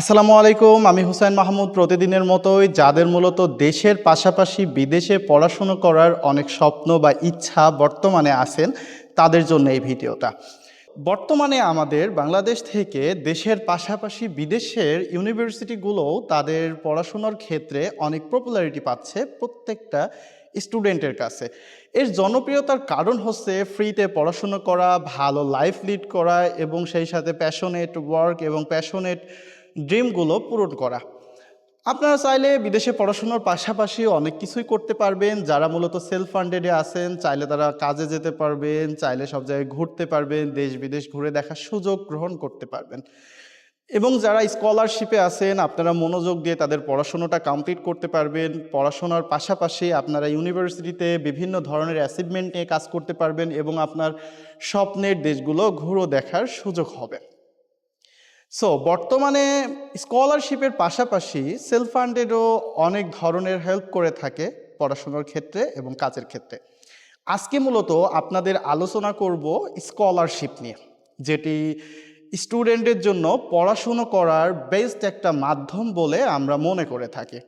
আসসালামু আলাইকুম, আমি হুসাইন মাহমুদ। প্রতিদিনের মতোই যাদের মূলত দেশের পাশাপাশি বিদেশে পড়াশুনো করার অনেক স্বপ্ন বা ইচ্ছা বর্তমানে আছেন, তাদের জন্য এই ভিডিওটা। বর্তমানে আমাদের বাংলাদেশ থেকে দেশের পাশাপাশি বিদেশের ইউনিভার্সিটিগুলোও তাদের পড়াশোনার ক্ষেত্রে অনেক পপুলারিটি পাচ্ছে প্রত্যেকটা স্টুডেন্টের কাছে। এর জনপ্রিয়তার কারণ হচ্ছে ফ্রিতে পড়াশুনো করা, ভালো লাইফ লিড করা এবং সেই সাথে প্যাশনেট ওয়ার্ক এবং প্যাশনেট ড্রিমগুলো পূরণ করা। আপনারা চাইলে বিদেশে পড়াশোনার পাশাপাশি অনেক কিছুই করতে পারবেন। যারা মূলত সেলফ ফান্ডেডে আছেন, চাইলে তারা কাজে যেতে পারবেন, চাইলে সব জায়গায় ঘুরতে পারবেন দেশ বিদেশ ঘুরে দেখার সুযোগ গ্রহণ করতে পারবেন। এবং যারা স্কলারশিপে আছেন, আপনারা মনোযোগ দিয়ে তাদের পড়াশোনাটা কমপ্লিট করতে পারবেন। পড়াশোনার পাশাপাশি আপনারা ইউনিভার্সিটিতে বিভিন্ন ধরনের অ্যাচিভমেন্ট নিয়ে কাজ করতে পারবেন এবং আপনার স্বপ্নের দেশগুলো ঘুরো দেখার সুযোগ হবে। সো বর্তমানে স্কলারশিপের পাশাপাশি সেলফ ফান্ডেডও অনেক ধরনের হেল্প করে থাকে পড়াশোনার ক্ষেত্রে এবং কাজের ক্ষেত্রে। আজকে মূলত আপনাদের আলোচনা করব স্কলারশিপ নিয়ে, যেটি স্টুডেন্টের জন্য পড়াশুনো করার বেস্ট একটা মাধ্যম বলে আমরা মনে করে থাকি।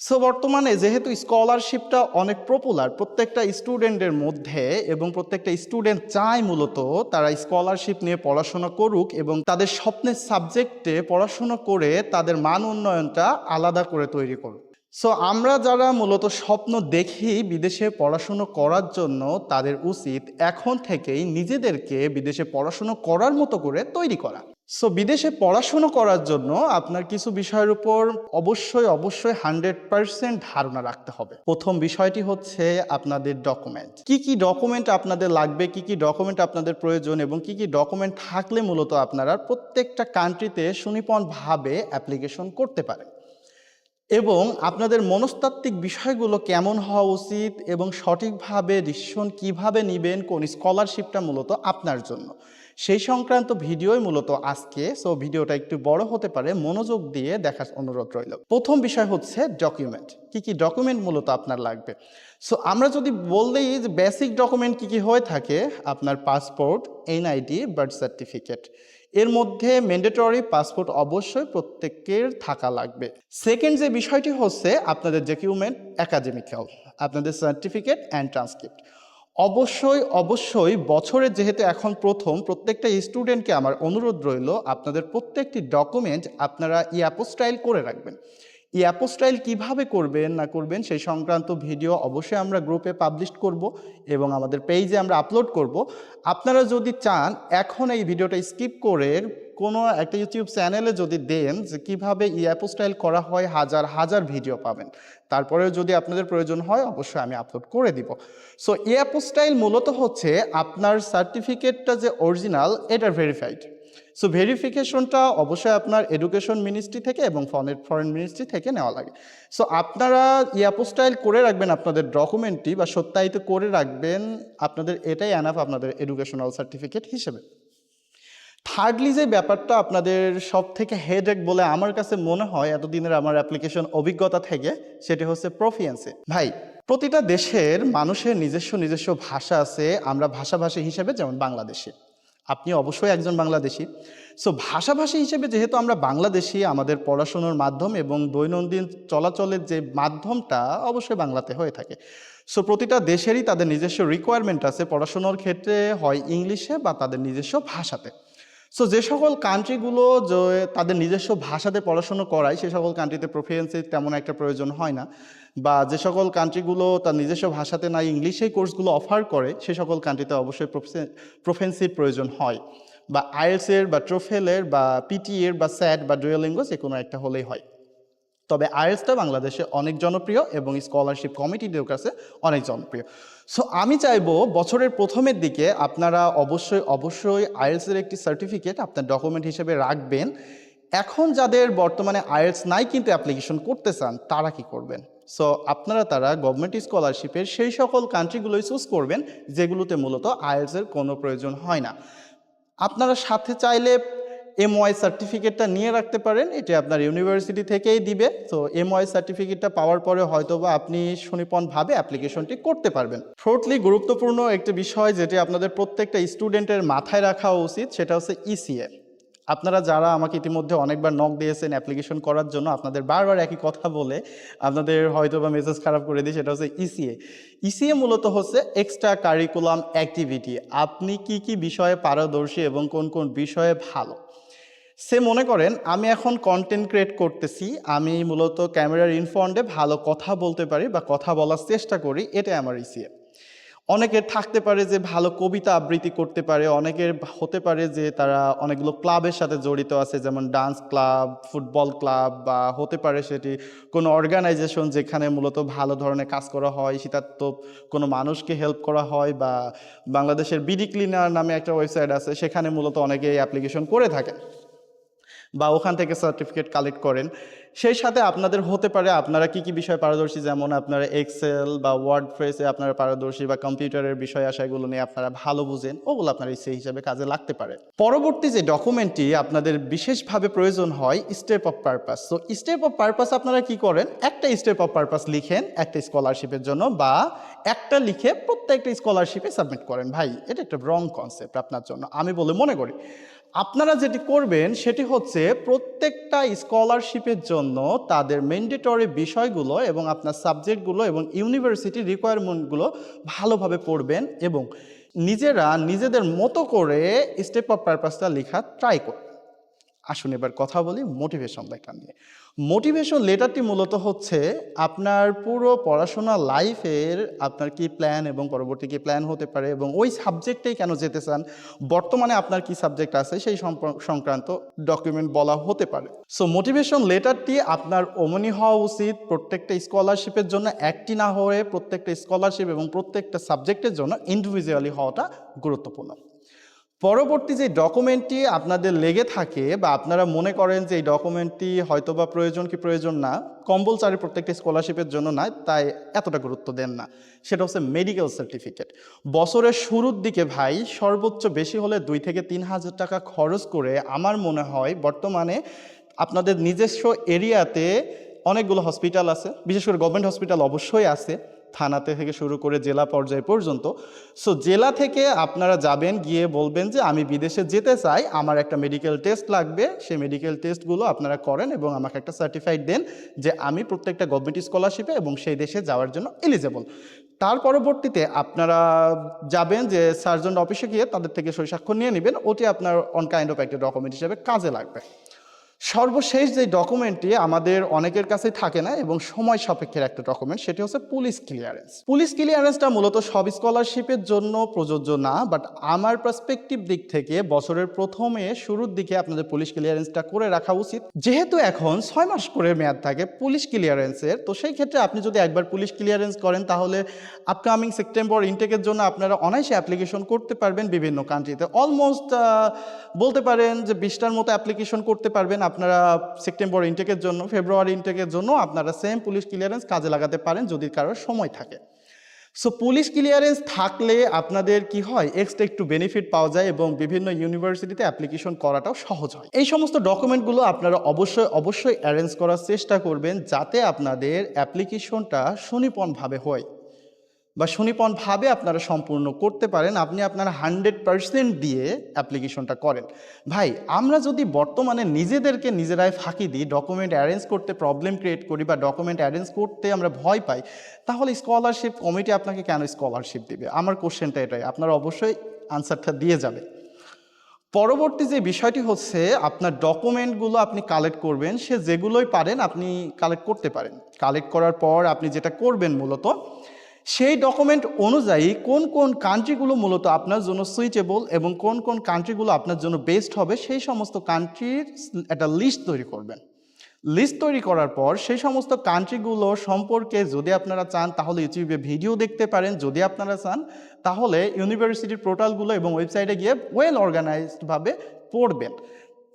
সো বর্তমানে যেহেতু স্কলারশিপটা অনেক পপুলার প্রত্যেকটা স্টুডেন্টের মধ্যে এবং প্রত্যেকটা স্টুডেন্ট চায় মূলত তারা স্কলারশিপ নিয়ে পড়াশোনা করুক এবং তাদের স্বপ্নের সাবজেক্টে পড়াশোনা করে তাদের মান উন্নয়নটা আলাদা করে তৈরি করুক। সো আমরা যারা মূলত স্বপ্ন দেখি বিদেশে পড়াশুনো করার জন্য, তাদের উচিত এখন থেকেই নিজেদেরকে বিদেশে পড়াশুনো করার মতো করে তৈরি করা। সো বিদেশে পড়াশুনো করার জন্য আপনার কিছু বিষয়ের উপর অবশ্যই অবশ্যই হান্ড্রেড পার্সেন্ট ধারণা রাখতে হবে। প্রথম বিষয়টি হচ্ছে আপনাদের ডকুমেন্ট। কি কি ডকুমেন্ট আপনাদের লাগবে, কি কি ডকুমেন্ট আপনাদের প্রয়োজন এবং কি কি ডকুমেন্ট থাকলে মূলত আপনারা প্রত্যেকটা কান্ট্রিতে সুনিপুণভাবে অ্যাপ্লিকেশন করতে পারেন। এবং আপনাদের মনস্তাত্ত্বিক বিষয়গুলো কেমন হওয়া উচিত এবং সঠিকভাবে ডিসিশন কীভাবে নেবেন, কোন স্কলারশিপটা মূলত আপনার জন্য। সেই সংক্রান্ত ভিডিওই মূলত আজকে সো ভিডিওটা একটু বড় হতে পারে, মনোযোগ দিয়ে দেখার অনুরোধ রইল। প্রথম বিষয় হচ্ছে ডকুমেন্ট কি কি ডকুমেন্ট মূলত আপনার লাগবে? সো আমরা যদি বললেই যে বেসিক ডকুমেন্ট কি কি হয়ে থাকে, আপনার পাসপোর্ট এনআইডি বার্থ সার্টিফিকেট এর মধ্যে ম্যান্ডেটরি পাসপোর্ট অবশ্যই প্রত্যেকের থাকা লাগবে। সেকেন্ড যে বিষয়টি হচ্ছে আপনাদের ডকুমেন্ট একাডেমিক্যাল আপনাদের সার্টিফিকেট অ্যান্ড ট্রান্সক্রিপ্ট অবশ্যই অবশ্যই বছরে যেহেতু এখন প্রথম, প্রত্যেকটা স্টুডেন্টকে আমার অনুরোধ রইল, আপনাদের প্রত্যেকটি ডকুমেন্ট আপনারা ই অ্যাপোস্টাইল করে রাখবেন। এই অ্যাপোস্টাইল কীভাবে করবেন না করবেন সেই সংক্রান্ত ভিডিও অবশ্যই আমরা গ্রুপে পাবলিশ করব এবং আমাদের পেজে আমরা আপলোড করব। আপনারা যদি চান, এখন এই ভিডিওটা স্কিপ করে কোনো একটা ইউটিউব চ্যানেলে যদি দেন যে কীভাবে ই অ্যাপোস্টাইল করা হয়, হাজার হাজার ভিডিও পাবেন। তারপরেও যদি আপনাদের প্রয়োজন হয়, অবশ্যই আমি আপলোড করে দিব। সো ই অ্যাপোস্টাইল মূলত হচ্ছে আপনার সার্টিফিকেটটা যে অরিজিনাল এটা ভেরিফাইড সো ভেরিফিকেশনটা অবশ্যই আপনার এডুকেশন মিনিস্ট্রি থেকে এবং ফরেন ফরেন মিনিস্ট্রি থেকে নেওয়া লাগে। সো আপনারা ইয়াপোস্টাইল করে রাখবেন আপনাদের ডকুমেন্টটি বা সত্যায়িত করে রাখবেন, আপনাদের এটাই অ্যানাফ আপনাদের এডুকেশনাল সার্টিফিকেট হিসেবে। থার্ডলি যে ব্যাপারটা আপনাদের সব থেকে হেডেক বলে আমার কাছে মনে হয় এতদিনের আমার অ্যাপ্লিকেশন অভিজ্ঞতা থেকে, সেটি হচ্ছে প্রফিয়েন্সি ভাই, প্রতিটা দেশের মানুষের নিজস্ব নিজস্ব ভাষা আছে, আমরা ভাষাভাষী হিসেবে যেমন বাংলাদেশি। আপনি অবশ্যই একজন বাংলাদেশি। সো ভাষাভাষী হিসেবে যেহেতু আমরা বাংলাদেশি, আমাদের পড়াশুনোর মাধ্যম এবং দৈনন্দিন চলাচলের যে মাধ্যমটা অবশ্যই বাংলাতে হয়ে থাকে। সো প্রতিটা দেশেরই তাদের নিজস্ব রিকোয়ারমেন্ট আছে পড়াশুনোর ক্ষেত্রে, হয় ইংলিশে বা তাদের নিজস্ব ভাষাতে। সো যে সকল কান্ট্রিগুলো যে তাদের নিজস্ব ভাষাতে পড়াশুনো করায়, সে সকল কান্ট্রিতে প্রেফারেন্সের তেমন একটা প্রয়োজন হয় না। বা যে সকল কান্ট্রিগুলো তার নিজস্ব ভাষাতে না ইংলিশেই কোর্সগুলো অফার করে, সে সকল কান্ট্রিতে অবশ্যই প্রফেন্সির প্রয়োজন হয়। বা আইএলসের বা ট্রোফেলের বা পিটিএর বা স্যাট বা ডুয়েলিঙ্গো যে কোনো একটা হলেই হয়। তবে আইএলসটা বাংলাদেশে অনেক জনপ্রিয় এবং স্কলারশিপ কমিটিদের কাছে অনেক জনপ্রিয়। সো আমি চাইব বছরের প্রথমের দিকে আপনারা অবশ্যই অবশ্যই আইএলসের একটি সার্টিফিকেট আপনার ডকুমেন্ট হিসেবে রাখবেন। এখন যাদের বর্তমানে আইএলস নাই কিন্তু অ্যাপ্লিকেশন করতে চান, তারা কি করবেন? সো আপনারা তারা গভর্নমেন্ট স্কলারশিপের সেই সকল কান্ট্রিগুলোই চুজ করবেন, যেগুলোতে মূলত আইএলসের কোনো প্রয়োজন হয় না। আপনারা সাথে চাইলে এমওয়াই সার্টিফিকেটটা নিয়ে রাখতে পারেন, এটি আপনার ইউনিভার্সিটি থেকেই দিবে। তো এমওয়াই সার্টিফিকেটটা পাওয়ার পরে হয়তোবা আপনি সুনিপুণভাবে অ্যাপ্লিকেশনটি করতে পারবেন। ফোর্থলি গুরুত্বপূর্ণ একটি বিষয় যেটি আপনাদের প্রত্যেকটা স্টুডেন্টের মাথায় রাখা উচিত, সেটা হচ্ছে ইসিএ আপনারা যারা আমাকে ইতিমধ্যে অনেকবার নক দিয়েছেন অ্যাপ্লিকেশন করার জন্য, আপনাদের বারবার একই কথা বলে, আপনাদের হয়তো বা মেসেজ খারাপ করে দিই, সেটা হচ্ছে ইসিএ ইসিএ মূলত হচ্ছে এক্সট্রা কারিকুলাম অ্যাক্টিভিটি আপনি কি কি বিষয়ে পারদর্শী এবং কোন কোন বিষয়ে ভালো? সে মনে করেন, আমি এখন কন্টেন্ট ক্রিয়েট করতেছি, আমি মূলত ক্যামেরার ইনফ্রন্টে ভালো কথা বলতে পারি বা কথা বলার চেষ্টা করি, এটাই আমার ইসিএ অনেকের থাকতে পারে যে ভালো কবিতা আবৃত্তি করতে পারে, অনেকের হতে পারে যে তারা অনেকগুলো ক্লাবের সাথে জড়িত আছে, যেমন ডান্স ক্লাব ফুটবল ক্লাব বা হতে পারে সেটি কোনো অর্গানাইজেশন যেখানে মূলত ভালো ধরনের কাজ করা হয় শীতাত্মক কোনো মানুষকে হেল্প করা হয় বা বাংলাদেশের বিডি ক্লিনার নামে একটা ওয়েবসাইট আছে, সেখানে মূলত অনেকে অ্যাপ্লিকেশন করে থাকে। বা ওখান থেকে সার্টিফিকেট কালেক্ট করেন। সেই সাথে আপনাদের হতে পারে আপনারা কি কি বিষয়ে পারদর্শী? যেমন আপনারা এক্সেল বা ওয়ার্ড ফ্রেসে আপনারা পারদর্শী বা কম্পিউটারের বিষয় আশাগুলো নিয়ে আপনারা ভালো বুঝেন, ওগুলো আপনার সেই হিসাবে কাজে লাগতে পারে। পরবর্তী যে ডকুমেন্টটি আপনাদের বিশেষভাবে প্রয়োজন হয় স্টেপ অফ পারপাস তো স্টেপ অফ পারপাস আপনারা কি করেন? একটা স্টেপ অফ পারপাস লিখেন, একটা স্কলারশিপের জন্য বা একটা লিখে প্রত্যেকটা স্কলারশিপে সাবমিট করেন। ভাই, এটা একটা রং কনসেপ্ট আপনার জন্য, আমি বলে মনে করি। আপনারা যেটি করবেন সেটি হচ্ছে প্রত্যেকটা স্কলারশিপের জন্য তাদের ম্যান্ডেটরি বিষয়গুলো এবং আপনার সাবজেক্টগুলো এবং ইউনিভার্সিটি রিকোয়ারমেন্টগুলো ভালোভাবে পড়বেন এবং নিজেরা নিজেদের মতো করে স্টেপ অফ পারপাসটা লেখা ট্রাই করুন আসুন এবার কথা বলি মোটিভেশন লেটার নিয়ে। মোটিভেশন লেটারটি মূলত হচ্ছে আপনার পুরো পড়াশোনা লাইফের আপনার কি প্ল্যান এবং পরবর্তী কি প্ল্যান হতে পারে এবং ওই সাবজেক্টেই কেন যেতে চান, বর্তমানে আপনার কি সাবজেক্ট আছে সেই সংক্রান্ত ডকুমেন্ট বলা হতে পারে। সো মোটিভেশন লেটারটি আপনার অমনি হওয়া উচিত, প্রত্যেকটা স্কলারশিপের জন্য একটি না হয়ে প্রত্যেকটা স্কলারশিপ এবং প্রত্যেকটা সাবজেক্টের জন্য ইন্ডিভিজুয়ালি হওয়াটা গুরুত্বপূর্ণ। পরবর্তী যে ডকুমেন্টটি আপনাদের লেগে থাকে বা আপনারা মনে করেন যে এই ডকুমেন্টটি হয়তো বা প্রয়োজন কি প্রয়োজন না কম্পালসারি প্রত্যেকটা স্কলারশিপের জন্য নয়, তাই এতটা গুরুত্ব দেন না। সেটা হচ্ছে মেডিকেল সার্টিফিকেট বছরের শুরুর দিকে ভাই, সর্বোচ্চ বেশি হলে দুই থেকে তিন হাজার টাকা খরচ করে আমার মনে হয় বর্তমানে আপনাদের নিজস্ব এরিয়াতে অনেকগুলো হসপিটাল আছে। বিশেষ করে গভর্নমেন্ট হসপিটাল অবশ্যই আছে। থানাতে থেকে শুরু করে জেলা পর্যায় পর্যন্ত। সো জেলা থেকে আপনারা যাবেন, গিয়ে বলবেন যে, আমি বিদেশে যেতে চাই, আমার একটা মেডিকেল টেস্ট লাগবে। সেই মেডিকেল টেস্টগুলো আপনারা করেন এবং আমাকে একটা সার্টিফাইড দেন যে, আমি প্রত্যেকটা গভর্নমেন্ট স্কলারশিপে এবং সেই দেশে যাওয়ার জন্য এলিজেবল তার পরবর্তীতে আপনারা যাবেন যে সার্জন অফিসে গিয়ে তাদের থেকে সই স্বাক্ষর নিয়ে নেবেন। ওটি আপনার অন কাইন্ড অফ একটা ডকুমেন্ট হিসেবে কাজে লাগবে। সর্বশেষ যে ডকুমেন্টটি আমাদের অনেকের কাছেই থাকে না এবং সময় সাপেক্ষের একটা ডকুমেন্ট সেটি হচ্ছে পুলিশ ক্লিয়ারেন্স পুলিশ ক্লিয়ারেন্সটা মূলত সব স্কলারশিপের জন্য প্রযোজ্য না বাট আমার পার্সপেক্টিভ দিক থেকে বছরের প্রথমে শুরুর দিকে আপনাদের পুলিশ ক্লিয়ারেন্সটা করে রাখা উচিত। যেহেতু এখন ছয় মাস করে মেয়াদ থাকে পুলিশ ক্লিয়ারেন্সের তো সেই ক্ষেত্রে আপনি যদি একবার পুলিশ ক্লিয়ারেন্স করেন, তাহলে আপকামিং সেপ্টেম্বর ইনটেকের জন্য আপনারা অনায়াসে অ্যাপ্লিকেশন করতে পারবেন বিভিন্ন কান্ট্রিতে অলমোস্ট বলতে পারেন যে বিশটার মতো অ্যাপ্লিকেশন করতে পারবেন আপনারা সেপ্টেম্বর ইনটেকের জন্য ফেব্রুয়ারি ইনটেকের জন্য আপনারা সেম পুলিশ ক্লিয়ারেন্স কাজে লাগাতে পারেন যদি কারোর সময় থাকে। সো পুলিশ ক্লিয়ারেন্স থাকলে আপনাদের কি হয় এক্সট্রা একটু বেনিফিট পাওয়া যায় এবং বিভিন্ন ইউনিভার্সিটিতে অ্যাপ্লিকেশন করাটাও সহজ হয়। এই সমস্ত ডকুমেন্টগুলো আপনারা অবশ্যই অবশ্যই অ্যারেঞ্জ করার চেষ্টা করবেন যাতে আপনাদের অ্যাপ্লিকেশনটা সুনিপনভাবে হয়। বা সুনিপনভাবে আপনারা সম্পূর্ণ করতে পারেন, আপনি আপনার হান্ড্রেড পার্সেন্ট দিয়ে অ্যাপ্লিকেশনটা করেন। ভাই, আমরা যদি বর্তমানে নিজেদেরকে নিজেরাই ফাঁকি দিই ডকুমেন্ট অ্যারেঞ্জ করতে প্রবলেম ক্রিয়েট করি বা ডকুমেন্ট অ্যারেঞ্জ করতে আমরা ভয় পাই, তাহলে স্কলারশিপ কমিটি আপনাকে কেন স্কলারশিপ দিবে? আমার কোশ্চেনটা এটাই, আপনারা অবশ্যই আনসারটা দিয়ে যাবে পরবর্তী যে বিষয়টি হচ্ছে, আপনার ডকুমেন্টগুলো আপনি কালেক্ট করবেন, সে যেগুলোই পারেন আপনি কালেক্ট করতে পারেন। কালেক্ট করার পর আপনি যেটা করবেন মূলত সেই ডকুমেন্ট অনুযায়ী কোন কোন কান্ট্রিগুলো মূলত আপনার জন্য সুইচেবল এবং কোন কোন কান্ট্রিগুলো আপনার জন্য বেস্ট হবে, সেই সমস্ত কান্ট্রির একটা লিস্ট তৈরি করবেন। লিস্ট তৈরি করার পর সেই সমস্ত কান্ট্রিগুলো সম্পর্কে যদি আপনারা চান, তাহলে ইউটিউবে ভিডিও দেখতে পারেন। যদি আপনারা চান, তাহলে ইউনিভার্সিটির পোর্টালগুলো এবং ওয়েবসাইটে গিয়ে ওয়েল অর্গানাইজডভাবে পড়বেন।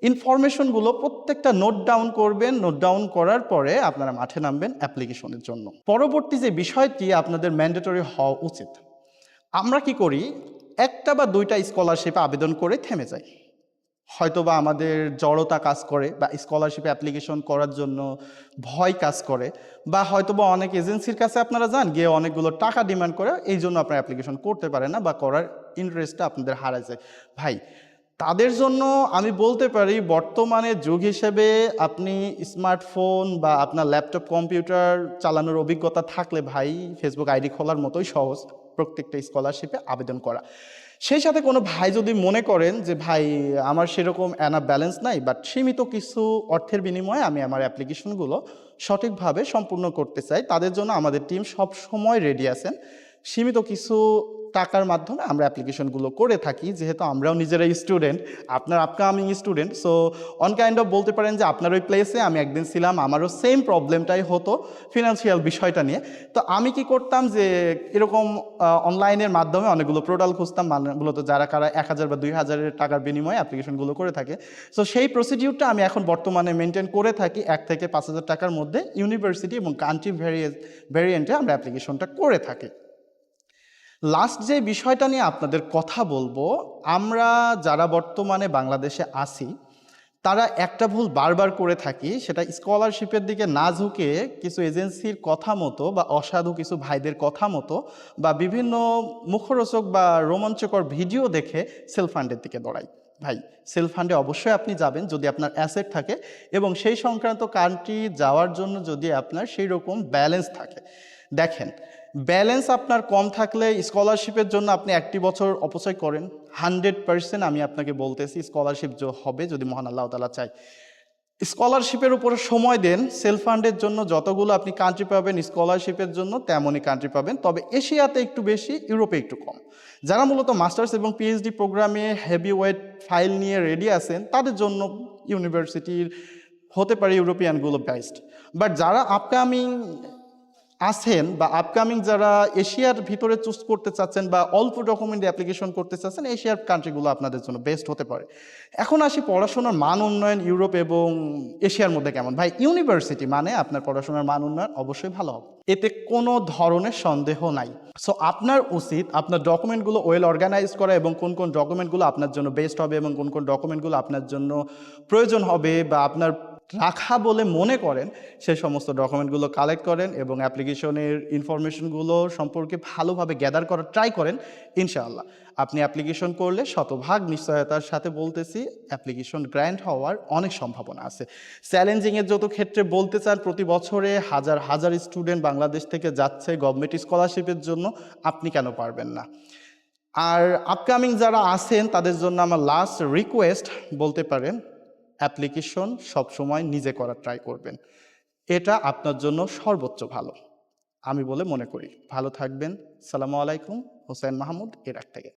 ইনফরমেশনগুলো প্রত্যেকটা নোট ডাউন করবেন নোট ডাউন করার পরে আপনারা মাঠে নামবেন অ্যাপ্লিকেশনের জন্য। পরবর্তী যে বিষয়টি আপনাদের ম্যান্ডেটরি হওয়া উচিত, আমরা কি করি? একটা বা দুইটা স্কলারশিপে আবেদন করে থেমে যাই। হয়তো বা আমাদের জড়তা কাজ করে বা স্কলারশিপে অ্যাপ্লিকেশন করার জন্য ভয় কাজ করে, বা হয়তো বা অনেক এজেন্সির কাছে আপনারা যান, গিয়ে অনেকগুলো টাকা ডিমান্ড করে, এই জন্য আপনারা অ্যাপ্লিকেশন করতে পারেন না বা করার ইন্টারেস্টটা আপনাদের হারায় যায়। ভাই তাদের জন্য আমি বলতে পারি, বর্তমানে যুগ হিসেবে আপনি স্মার্টফোন বা আপনার ল্যাপটপ, কম্পিউটার চালানোর অভিজ্ঞতা থাকলে ভাই ফেসবুক আইডি খোলার মতোই সহজ প্রত্যেকটা স্কলারশিপে আবেদন করা। সেই সাথে কোনো ভাই যদি মনে করেন যে, ভাই, আমার সেরকম অ্যানা ব্যালেন্স নাই বাট সীমিত কিছু অর্থের বিনিময়ে আমি আমার অ্যাপ্লিকেশনগুলো সঠিকভাবে সম্পূর্ণ করতে চাই, তাদের জন্য আমাদের টিম সব সময় রেডি আছেন। সীমিত কিছু টাকার মাধ্যমে আমরা অ্যাপ্লিকেশনগুলো করে থাকি, যেহেতু আমরাও নিজেরাই স্টুডেন্ট আপনার upcoming student so one kind of বলতে পারেন যে আপনার ওই প্লেসে আমি একদিন ছিলাম, আমারও সেম প্রবলেমটাই হতো ফিনান্সিয়াল বিষয়টা নিয়ে। তো আমি কি করতাম যে এরকম অনলাইনের মাধ্যমে অনেকগুলো প্রোডাল খুঁজতাম মানে মূলত যারা, কারা এক হাজার বা দুই হাজারের টাকার বিনিময়ে অ্যাপ্লিকেশনগুলো করে থাকে। সো সেই প্রসিডিউরটা আমি এখন বর্তমানে মেনটেন করে থাকি, এক থেকে পাঁচ হাজার টাকার মধ্যে ইউনিভার্সিটি এবং কান্ট্রি ভ্যারিয়েন্ট ভ্যারিয়েন্টে আমরা অ্যাপ্লিকেশনটা করে থাকি। লাস্ট যে বিষয়টা নিয়ে আপনাদের কথা বলব, আমরা যারা বর্তমানে বাংলাদেশে আছি, তারা একটা ভুল বারবার করে থাকি, সেটা স্কলারশিপের দিকে না ঝুঁকে কিছু এজেন্সির কথা মতো বা অসাধু কিছু ভাইদের কথা মতো বা বিভিন্ন মুখরোচক বা রোমাঞ্চকর ভিডিও দেখে সেলফ ফান্ডের দিকে দৌড়াই। ভাই সেলফ ফান্ডে অবশ্যই আপনি যাবেন যদি আপনার অ্যাসেট থাকে এবং সেই সংক্রান্ত কান্ট্রি যাওয়ার জন্য যদি আপনার সেই রকম ব্যালেন্স থাকে। দেখেন ব্যালেন্স আপনার কম থাকলে স্কলারশিপের জন্য আপনি একটি বছর অপচয় করেন। হান্ড্রেড পার্সেন্ট আমি আপনাকে বলতেছি স্কলারশিপ হবে যদি মহান আল্লাহ তালা চায়। স্কলারশিপের উপর সময় দেন সেলফ ফান্ডের জন্য যতগুলো আপনি কান্ট্রি পাবেন স্কলারশিপের জন্য তেমনই কান্ট্রি পাবেন। তবে এশিয়াতে একটু বেশি, ইউরোপে একটু কম। যারা মূলত মাস্টার্স এবং পিএইচডি প্রোগ্রামে হেভি ওয়েট ফাইল নিয়ে রেডি আছেন, তাদের জন্য ইউনিভার্সিটির হতে পারে ইউরোপিয়ানগুলো বেস্ট বাট যারা আপকামিং আছেন বা আপকামিং যারা এশিয়ার ভিতরে চুজ করতে চাচ্ছেন বা অল্প ডকুমেন্ট অ্যাপ্লিকেশন করতে চাচ্ছেন, এশিয়ার কান্ট্রিগুলো আপনাদের জন্য বেস্ট হতে পারে। এখন আসি পড়াশোনার মান উন্নয়ন, ইউরোপ এবং এশিয়ার মধ্যে কেমন? ভাই ইউনিভার্সিটি মানে আপনার পড়াশোনার মান উন্নয়ন অবশ্যই ভালো হবে। এতে কোনো ধরনের সন্দেহ নাই। সো আপনার উচিত আপনার ডকুমেন্টগুলো ওয়েল অর্গানাইজ করা এবং কোন কোন ডকুমেন্টগুলো আপনার জন্য বেস্ট হবে এবং কোন কোন ডকুমেন্টগুলো আপনার জন্য প্রয়োজন হবে বা আপনার রাখা বলে মনে করেন সেই সমস্ত ডকুমেন্টগুলো কালেক্ট করেন এবং অ্যাপ্লিকেশনের ইনফরমেশনগুলো সম্পর্কে ভালোভাবে গ্যাদার করার ট্রাই করেন, ইনশাআল্লাহ। আপনি অ্যাপ্লিকেশন করলে শতভাগ নিশ্চয়তার সাথে বলতেছি অ্যাপ্লিকেশন গ্র্যান্ড হওয়ার অনেক সম্ভাবনা আছে। চ্যালেঞ্জিংয়ের যত ক্ষেত্রে বলতে চান, প্রতি বছরে হাজার হাজার স্টুডেন্ট বাংলাদেশ থেকে যাচ্ছে গভর্নমেন্ট স্কলারশিপের জন্য, আপনি কেন পারবেন না? আর আপকামিং যারা আছেন, তাদের জন্য আমার লাস্ট রিকোয়েস্ট বলতে পারেন অ্যাপ্লিকেশন সবসময় নিজে করার ট্রাই করবেন। এটা আপনার জন্য সর্বোচ্চ ভালো। আমি বলে মনে করি। ভালো থাকবেন। সালামু আলাইকুম। হোসেন মাহমুদ, এরাক থেকে।